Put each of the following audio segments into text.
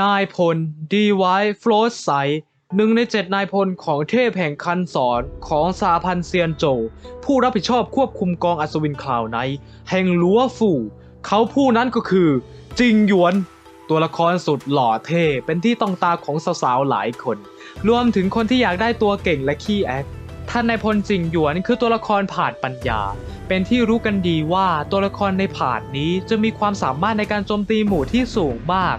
นายพลดีไวฟลอสไซหนึ่งในเจ็ดนายพลของเทพแห่งคันสอนของสาพันเซียนโจ ผู้รับผิดชอบควบคุมกองอัศวินคลาวไนแห่งลัวฟู่ เขาผู้นั้นก็คือ จิงหยวน ตัวละครสุดหล่อเท่เป็นที่ต้องตาของสาวๆหลายคน รวมถึงคนที่อยากได้ตัวเก่งและขี้แอคท่านนายพลจิงหยวนคือตัวละครผาดปัญญา เป็นที่รู้กันดีว่าตัวละครในผาดนี้จะมีความสามารถในการโจมตีหมู่ที่สูงมาก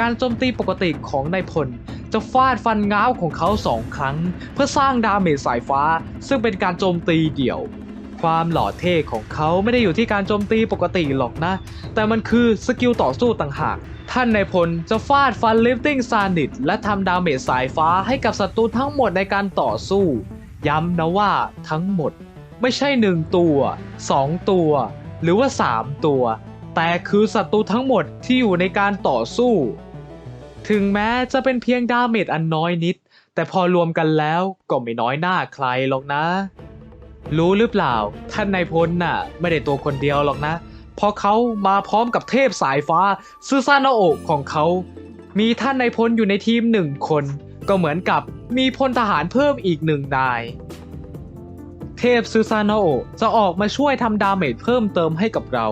การโจมตีปกติของนายพล จะฟาดฟันง้าวของเขาสองครั้ง เพื่อสร้างดาเมจสายฟ้า ซึ่งเป็นการโจมตีเดี่ยว ความหล่อเท่ของเขาไม่ได้อยู่ที่การโจมตีปกติหรอกนะ แต่มันคือสกิลต่อสู้ต่างหาก ท่านนายพลจะฟาดฟันลิฟติ้งซานิตและทำดาเมจสายฟ้าให้กับศัตรูทั้งหมดในการต่อสู้ ย้ำนะว่าทั้งหมดไม่ใช่ 1 ตัว 2 ตัว หรือว่า 3 ตัว แต่คือศัตรูทั้งหมดที่อยู่ในการต่อสู้ ถึงแม้จะเป็นเพียงดาเมจอันน้อยนิด แต่พอรวมกันแล้วก็ไม่น้อยหน้าใครหรอกนะ รู้หรือเปล่า ท่านนายพลน่ะ ไม่ได้ตัวคนเดียวหรอกนะ เพราะเขามาพร้อมกับเทพสายฟ้าซูซานาโอะของเขา มีท่านนายพลอยู่ในทีมหนึ่งคน ก็เหมือนกับมีพลทหารเพิ่มอีกหนึ่งนาย เทพซูซานาโอจะออกมาช่วยทำดาเมจเพิ่มเติมให้กับเรา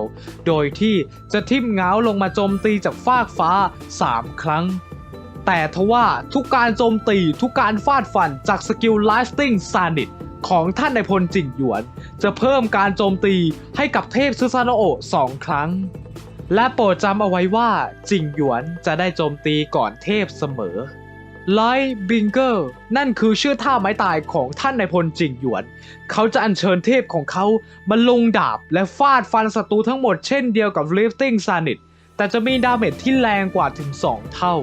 โดยที่จะทิ่มง้าลงมาโจมตีจากฟากฟ้า 3 ครั้ง แต่ทว่าทุกการโจมตีทุกการฟาดฟันจากสกิล Lasting s a n i t ของท่านนพลจิงหยวน จะเพิ่มการโจมตีให้กับเทพซูซาโนโอะสองครั้ง และโปรดจำเอาไว้ว่าจิงหยวนจะได้โจมตีก่อนเทพเสมอ ไลท์บิงเกอร์นั่นคือชื่อท่าไม้ตายของท่านนายพลจิงหยวน เขาจะอัญเชิญเทพของเขามาลงดาบและฟาดฟันศัตรูทั้งหมดเช่นเดียวกับ Lifting s a n i t แต่จะมีดาเมจที่แรงกว่าถึง 2 เท่า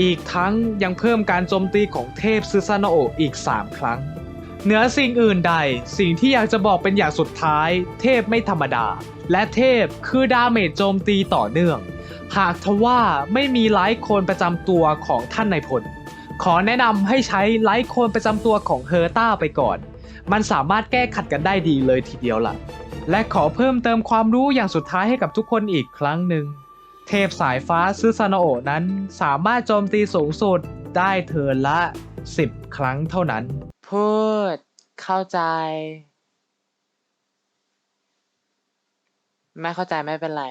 อีกทั้งยังเพิ่มการโจมตีของเทพซูซาโนโออีก 3 ครั้ง เหนือสิ่งอื่นใด สิ่งที่อยากจะบอกเป็นอย่างสุดท้าย เทพไม่ธรรมดา และเทพคือดาเมจโจมตีต่อเนื่อง หากทว่าไม่มีไลท์โคนประจำตัวของท่านนายพล ขอแนะนำให้ใช้ไลท์โคนประจำตัวของเฮอร์ต้าไปก่อน มันสามารถแก้ขัดกันได้ดีเลยทีเดียวล่ะ และขอเพิ่มเติมความรู้อย่างสุดท้ายให้กับทุกคนอีกครั้งหนึ่ง เทพสายฟ้าซึซาโนโอนั้นสามารถโจมตีสูงสุดได้เทินละ 10 ครั้งเท่านั้น พูด เข้าใจ ไม่เข้าใจไม่เป็นไร